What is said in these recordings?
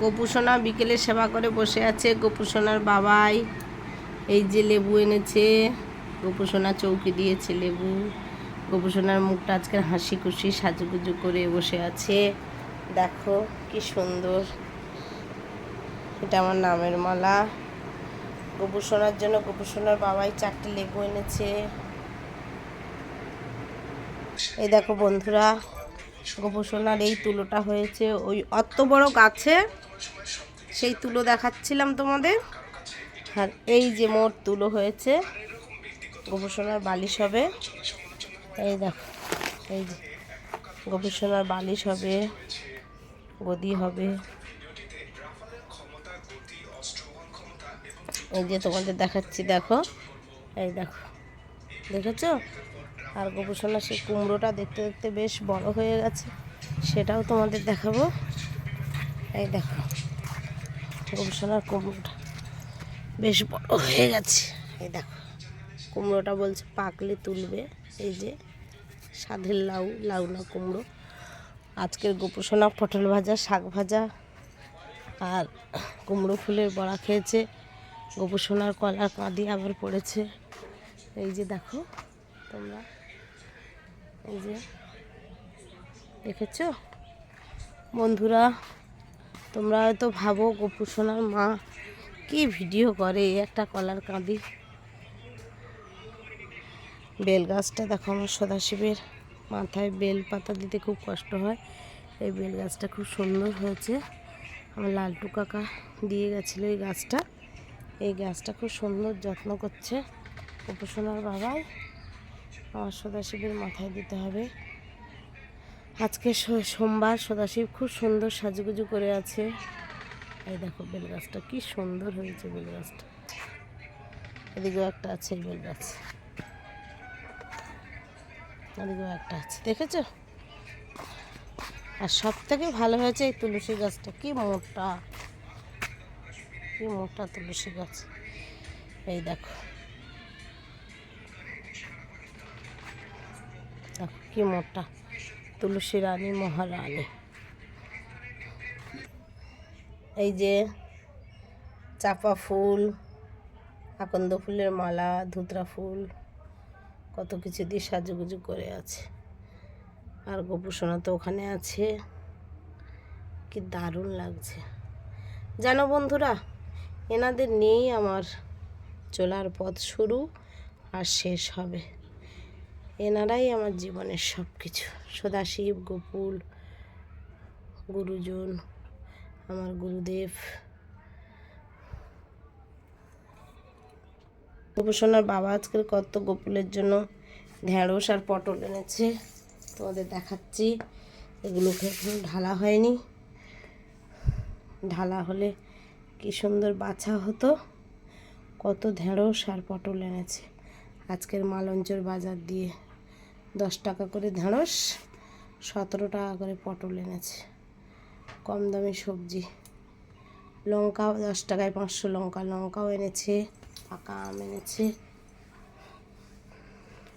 গোপুসোনা বিকেলে সেবা করে বসে আছে। গোপুসোনার বাবাই এই যে লেবু এনেছে। গোপুসোনা চৌকি দিয়েছে লেবু। গোপুসোনার মুখটা আজকে হাসি খুশি সাজুগুজু করে বসে আছে। দেখো কি সুন্দর। এটা আমার নামের মালা। গোপুসোনার জন্য গোপুসোনার বাবাই চারটে লেবু এনেছে। এই দেখো বন্ধুরা গোপুসোনার এই তুলোটা হয়েছে। ওই অত বড় গাছে সেই তুলো দেখাচ্ছিলাম তোমাদের। আর এই যে মোট তুলো হয়েছে গোপুসোনার বালিশ হবে। এই দেখো, এই যে গোপুসোনার বালিশ হবে, গদি হবে। এই যে তোমাদের দেখাচ্ছি, দেখো। এই দেখো, দেখেছ? আর গোপুসোনা সেই কুমড়োটা দেখতে দেখতে বেশ বড় হয়ে গেছে। সেটাও তোমাদের দেখাবো। এই দেখো গোপুসোনার কুমড়োটা বেশ বড় হয়ে গেছে। এই দেখো, কুমড়োটা বলছে পাকলে তুলবে। এই যে সাধের লাউ লাউ না কুমড়ো। আজকের গোপুসোনা পটল ভাজা, শাক ভাজা আর কুমড়ো ফুলের বড়া খেয়েছে। গোপুসোনার কলার কাঁদি আবার পড়েছে। এই যে দেখো, তোমরা এই যে, দেখেছ? বন্ধুরা, তোমরা হয়তো ভাবো, গোপুসোনার মা কি ভিডিও করে একটা কলার কাঁদি। বেল গাছটা দেখো আমার সদাশিবের মাথায়, বেল পাতা দিতে খুব কষ্ট হয়। এই বেল গাছটা খুব সুন্দর হয়েছে। আমার লালটু কাকা দিয়ে গেছিল এই গাছটা। এই গাছটা খুব সুন্দর যত্ন করছে গোপুসোনার বাবাই। সদাশিবের মাথায় দিতে হবে। আজকে সোমবার সদাশিব খুব সুন্দর সাজুগুজু করে আছে। এই দেখো বেল গাছটা কি সুন্দর হয়েছে বেল গাছটা এদিকেও একটা আছে এই বেল গাছ এদিকেও একটা আছে, দেখেছ? আর সব থেকে ভালো হয়েছে এই তুলসী গাছটা। কি মোটা কি মোটা তুলসী গাছ। এই দেখো। কি মোটা? তুলসী রানী মহারানী। এই যে চাপা ফুল, আকন্দ ফুলের মালা, ধুতরা ফুল, কত কিছু দিয়ে সাজুগুজু করে আছে। আর গোপুসোনা তো ওখানে আছে। কি দারুণ লাগছে। জানো বন্ধুরা, এনাদের নিয়েই আমার চলার পথ শুরু আর শেষ হবে। এনারাই আমার জীবনের সব কিছু সদাশিব গোপুল গুরুজন, আমার গুরুদেব। গোপুসোনার বাবা আজকের কত গোপুলের জন্য ঢেঁড়স আর পটল এনেছে। তোমাদের দেখাচ্ছি। এগুলোকে এখনও ঢালা হয়নি। ঢালা হলে কি সুন্দর বাছা হতো। কত ঢেঁড়স আর পটল এনেছে। আজকের মালঞ্চর বাজার দিয়ে দশ টাকা করে ঢেঁড়স, সতেরো টাকা করে পটল এনেছে। কম দামি সবজি। লঙ্কাও দশ টাকায় পাঁচশো লঙ্কা, লঙ্কাও এনেছে, পাকা আম এনেছে।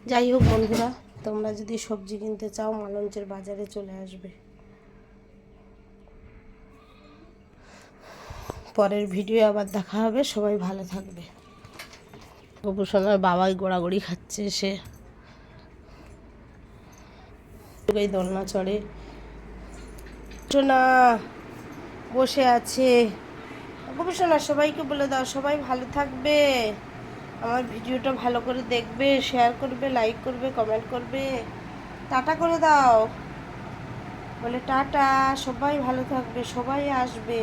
যাই হোক বন্ধুরা, তোমরা যদি সবজি কিনতে চাও মালঞ্চের বাজারে চলে আসবে। পরের ভিডিও আবার দেখা হবে, সবাই ভালো থাকবে। গোপুসোনার বাবাই গোড়াগড়ি খাচ্ছে সে। দোলনা চড়ে। সোনা বসে আছে। গোপুসোনা সবাইকে বলে দাও, সবাই ভালো থাকবে। আমার ভিডিওটা ভালো করে দেখবে শেয়ার করবে লাইক করবে কমেন্ট করবে। টাটা করে দাও। বলে, টাটা, সবাই ভালো থাকবে, সবাই আসবে।